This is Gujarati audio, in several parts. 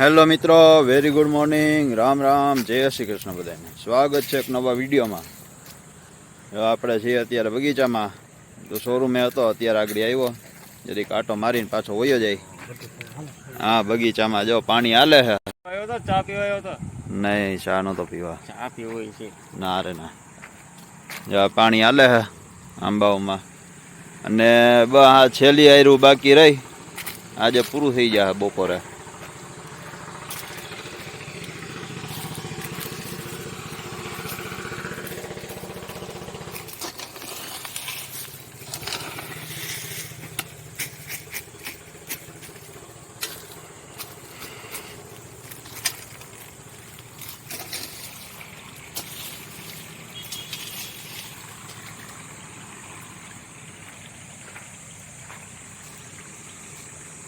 હેલો મિત્રો very good morning Ram Ram. જય શ્રી કૃષ્ણ બધાને. સ્વાગત છે એક નવા વિડીયોમાં. આપણે છીએ અત્યારે બગીચામાં. તો શોરૂમે હતો, અત્યારે આગળ આવ્યો. જરીક આટો મારીને પાછો વયો જાય. હા, બગીચામાં જો પાણી હાલે છે. ચા પીવા નહીં, ચા નતો પીવા. ચા પીવો ના રે, ના. જો પાણી હાલે છે આંબાઓમાં. અને બ છેલ્લી આયરું બાકી રહી. આજે પૂરું થઈ જાય બપોરે.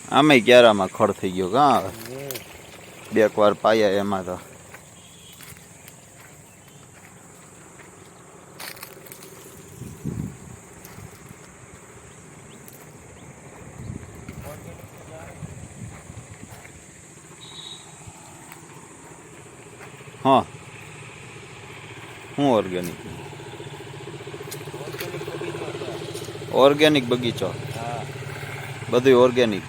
આમેય ક્યારામાં ખડ થઈ ગયો કાં? હવે બે એક વાર પાયા એમાં તો. હા. હું ઓર્ગેનિક ઓર્ગેનિક બગીચો હા. બધું ઓર્ગેનિક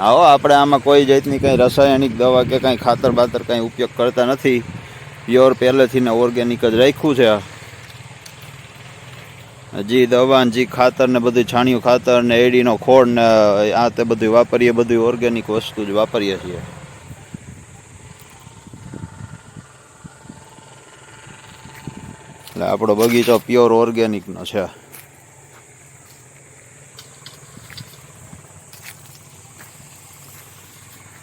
હો, આપણે આમાં કોઈ જાતની કંઈ રાસાયણિક દવા કે કંઈ ખાતર બાતર કંઈ ઉપયોગ કરતા નથી. પ્યોર પહેલેથી ને ઓર્ગેનિક જ રાખ્યું છે. જી દવા જી ખાતર ને બધું છાણિયું ખાતર ને એડીનો ખોળ ને આ તે બધું વાપરીએ બધું ઓર્ગેનિક વસ્તુ જ વાપરીએ છીએ. એટલે આપણો બગીચો પ્યોર ઓર્ગેનિકનો છે.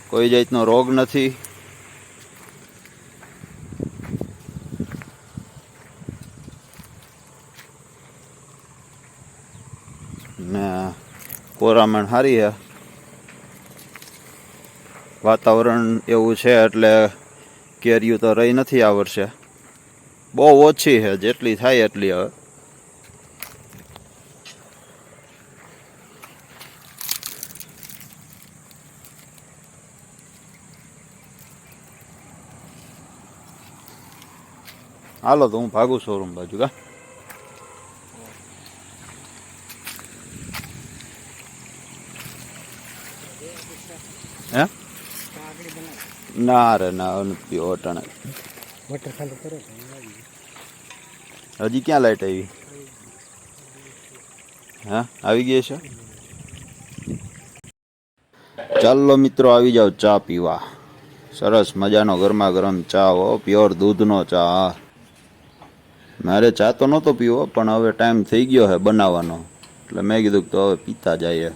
કોઈ જાતનો રોગ નથી. ને કોરામણ સારી છે વાતાવરણ એવું છે એટલે કેરીઓ તો રહી નથી આ વર્ષે. બહુ ઓછી છે જેટલી થાય એટલી હવે. હાલો તો હું ભાગું શોરૂમ બાજુ કા? હે? ના રે ના નથી કરો હજી ક્યાં લાઈટ આવી? હા? આવી ગઈ છે? ચાલો મિત્રો આવી જાઓ ચા પીવા. સરસ મજાનો ગરમા ગરમ ચા હો પ્યોર દૂધનો ચા મારે ચા તો નહોતો પીવો, પણ હવે ટાઈમ થઈ ગયો છે બનાવવાનો. એટલે મેં કીધું કે તો હવે પીતા જઈએ.